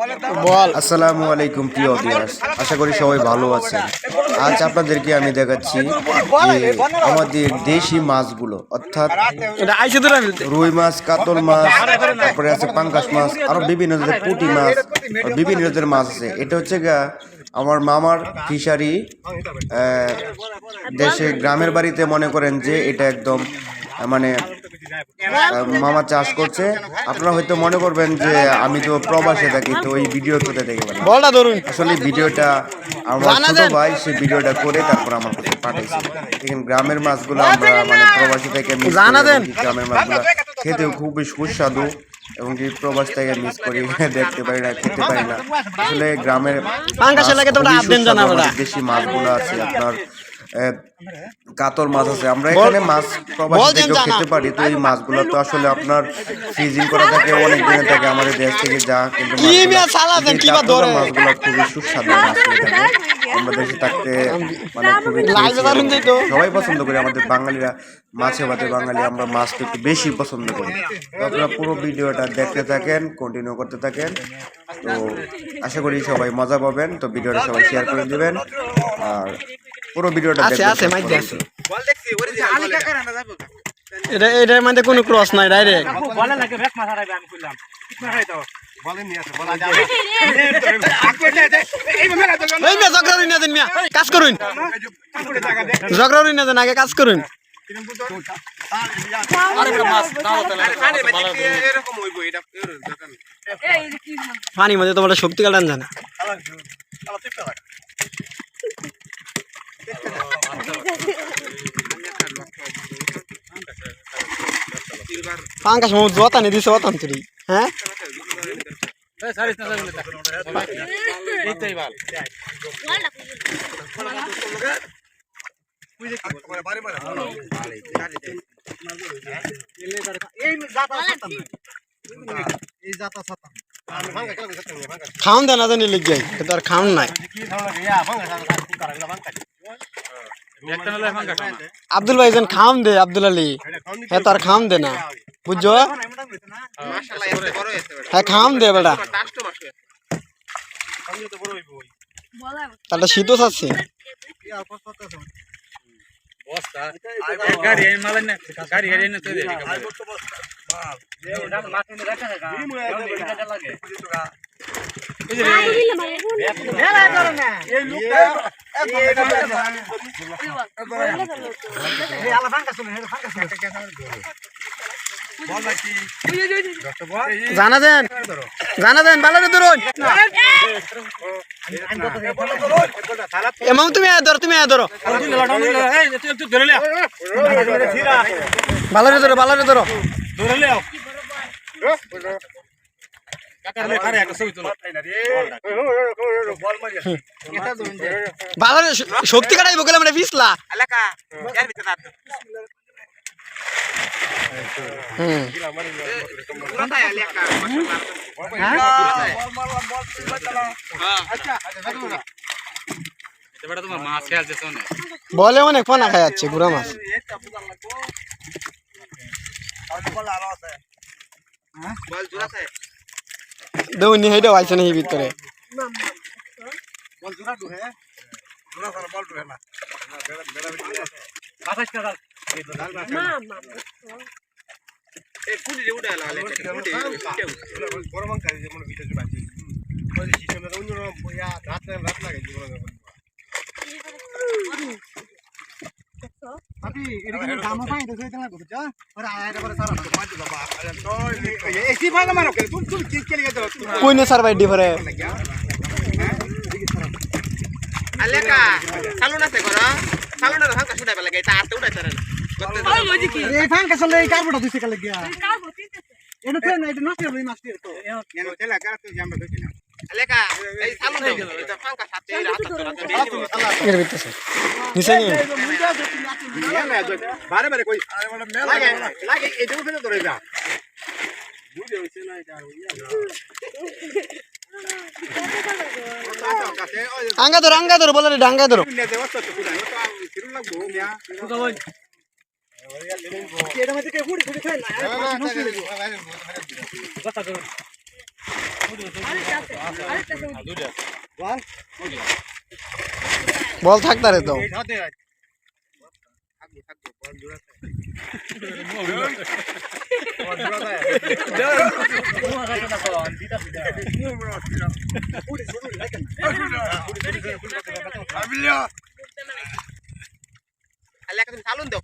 বল আসসালামু আলাইকুম প্রিয় অডিয়ার্স আশা করি সবাই ভালো আছেন। আজ আপনাদেরকে আমি দেখাচ্ছি যে আমাদের দেশি মাছগুলো অর্থাৎ রুই মাছ কাতল মাছ তারপরে আছে পাঙ্কাশ মাছ আরও বিভিন্ন জাতের পুঁটি মাছ বিভিন্ন জাতের মাছ আছে। এটা হচ্ছে গা আমার মামার ফিশারি। আহ, দেশে গ্রামের বাড়িতে মনে করেন যে এটা একদম মানে মামা চাষ করছে। আপনারা হয়তো মনে করবেন যে আমি তো প্রবাসে থাকি তো এই ভিডিও কোথায় দেখে পারি বলটা ধরুন। আসলে ভিডিওটা আমার ছোট ভাই সে ভিডিওটা করে তারপর আমার কাছে পাঠাইছে। দেখেন গ্রামের মাছগুলো আমরা মানে প্রবাসী থেকে গ্রামের মাছগুলো খেতেও খুবই সুস্বাদু। এবং কি প্রবাস থেকে মিস করি দেখতে পারি না খেতে পারি না। আসলে গ্রামের দেশি মাছগুলো আছে আপনার আহ, কাতল মাছ আছে। আমরা এখানে মাছ প্রবাসী থেকেও খেতে পারি তো এই মাছগুলো তো আসলে আপনার ফ্রিজিং করা থাকে অনেক দিনে থাকে আমাদের দেশ থেকে যা কিন্তু মাছগুলো- খুবই সুস্বাদু মাছ হয়ে। থাকে আমরা দেশে থাকতে মানে খুবই। সবাই পছন্দ করি আমাদের বাঙালিরা মাছে ভাতে বাঙালি আমরা মাছটা একটু বেশি পছন্দ করি। তো আপনারা পুরো ভিডিওটা দেখতে থাকেন কন্টিনিউ করতে থাকেন। তো আশা করি সবাই মজা পাবেন। তো ভিডিওটা সবাই শেয়ার করে দিবেন। আর পুরো ভিডিওটা। এটা এটার মধ্যে কোনো ক্রস নাই ডাইরেক্ট না কাজ করুন। ঝগড়া রইনা দেন আগে কাজ করুন। পানি মধ্যে তোমার শক্তি কাটান জানা পাঙ্কাশ মোট জোতা নি দিছে ওতাম তুই হ্যাঁ? সারিস না এইটাই ভালো খাওন দেনা জানি লিখ যাই তো আর খাওন নাই। আব্দুল ভাই যেন খাওন দে আব্দুল আলী। হ্যাঁ তার খাওন দে না। বুঝছ মাশাআল্লাহ এত বড় হয়েছে বেটা হ্যাঁ খাওন দে বেটা তাহলে শীতও আছে বস্তা জানা দেন। জানা দেন ভালো ধরুন। তুমি ধরো তুমি ধরো। ভালো ধরো ভালো ধরো। শক্তি কাটাইবো গেলে মানে পিছলা বলে অনেক পানা খাই যাচ্ছে গুড়া মাছ। বল দেউনি হেইটাও আইছে না এই ভিতরে বাতাস কাদাল এই কুড়ি রে উড়ে এলা এলাকা কুড়ি কেউ কই নে সার বাইডি ভরে এলাকা সালুন আছে সালুনের ভাঙা শুনে পেলে গেছে আতে উড়ে তারেন এই ফাঙ্কা চলে এই কার্বটা দিছে কালে গিয়া। এটা তো না এটা নষ্ট হলো এই মাছটি তো। এলাকা এই সালুন এটা ভাঙা সাথে রাত রাত এর ভিতরে নিচে নিয়ে বারে বারে কই? লাগে লাগে এটা উপরে ধরে যা। আঙ্গা ধরো আঙ্গা ধরো বলে ডাঙ্গা ধরো বল থাকতারে তো। চালুন দাও